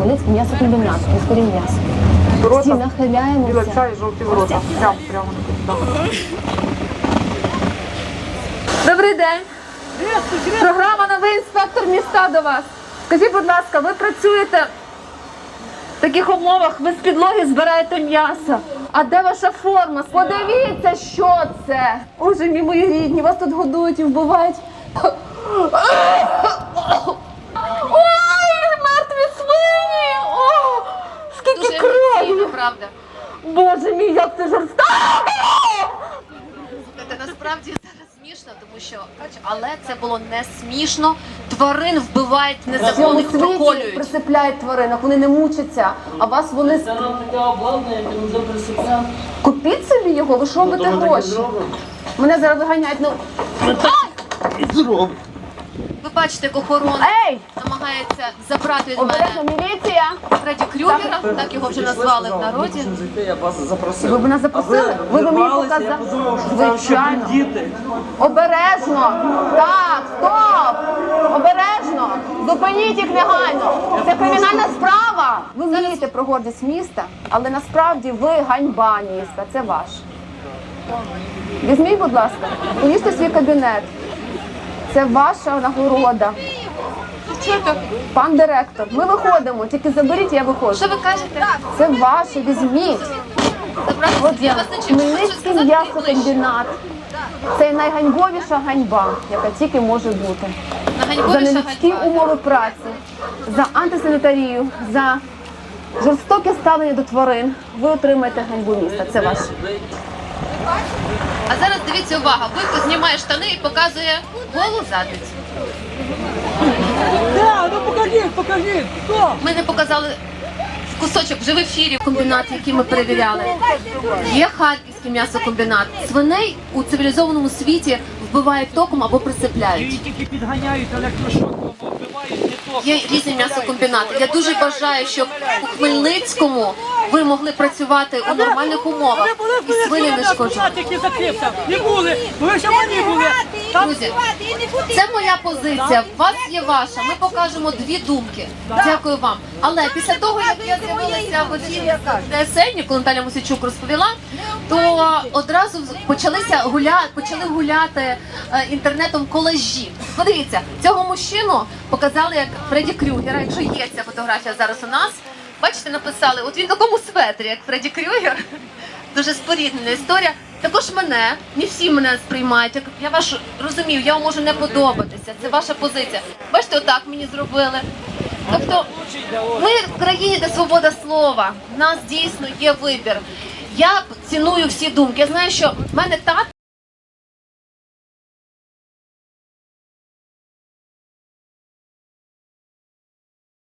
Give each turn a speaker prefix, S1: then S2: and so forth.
S1: Хмельницький м'ясокомбінат, міськорі м'ясо. Всі
S2: Ворота, біла
S1: нахиляємося.
S2: чай, жовті ворота. Прямо, прямо.
S1: Добрий день. Програма Новий інспектор міста до вас. Скажіть, будь ласка, ви працюєте в таких умовах, ви з підлоги збираєте м'ясо. А де ваша форма? Подивіться, що це. Боже мій мої рідні, вас тут годують і вбивають. Боже мій, як це жорстоко!
S3: Це насправді зараз смішно, тому що але це було не смішно. Тварин вбивають
S1: світі
S3: проколюють.
S1: присипляють тваринок, вони не мучаться, а вас вони
S4: Це нам таке обладнання, яке ми вже присипляємо.
S1: Купіть собі його, ви що робите гроші? Мене зараз виганяють. Ну
S3: Ви бачите, як охорона
S1: ей!
S3: намагається забрати від
S1: Обережно
S3: мене
S1: міліція!
S3: Фредді Крюгера, так його вже назвали в народі.
S4: Зайти, я вас запросив.
S1: Ви б нас запросили? Ви б мені
S4: вирвалися, Я
S1: показали?
S4: подумав, що там ще
S1: Звичайно.
S4: діти.
S1: Обережно! Так, стоп! Обережно! Зупиніть їх негайно! Це кримінальна справа! Ви мрієте про гордість міста, але насправді ви ганьба міста. Це ваш. Візьміть, будь ласка, поїжте свій кабінет. Це ваша нагорода. Пан директор, ми виходимо, тільки заберіть, я виходжу.
S3: Що ви кажете?
S1: Це ваше, візьміть. От
S3: я
S1: Хмельницький м'ясокомбінат. Це найганьбовіша ганьба, яка тільки може бути. За нелюдські умови праці, за антисанітарію, за жорстоке ставлення до тварин. Ви отримаєте ганьбу міста. Це ваше.
S3: А зараз дивіться увага. Вийко знімає штани і показує голу задницю.
S5: Да, ну покажіть, покажіть, хто?
S3: Ми не показали кусочок вже в ефірі комбінат, який ми перевіряли. Є харківський м'ясокомбінат. Свиней у цивілізованому світі вбивають током або присипляють.
S5: Її тільки підганяють електрошоком, вбивають не то.
S3: Є різні м'ясокомбінати. Я дуже бажаю, щоб у Хмельницькому ви могли працювати у нормальних умовах і свині не
S5: закрився. Не були, ви ще мені були.
S3: Друзі, це моя позиція. У вас є ваша. Ми покажемо дві думки. Дякую вам. Але після того, як я з'явилася в ефірі ДСН, коли Наталя Мосичук розповіла, то одразу почалися гуляти, почали гуляти е, інтернетом колажі. Подивіться, цього мужчину показали як Фредді Крюгера. Якщо є ця фотографія зараз у нас, бачите, написали, от він в такому светрі, як Фредді Крюгер. Дуже споріднена історія. Також мене, не всі мене сприймають. Я вас розумію, я вам можу не подобатися. Це ваша позиція. Бачите, отак мені зробили. Тобто, ми в країні, де свобода слова. В нас дійсно є вибір. Я ціную всі думки. Я знаю, що в мене тато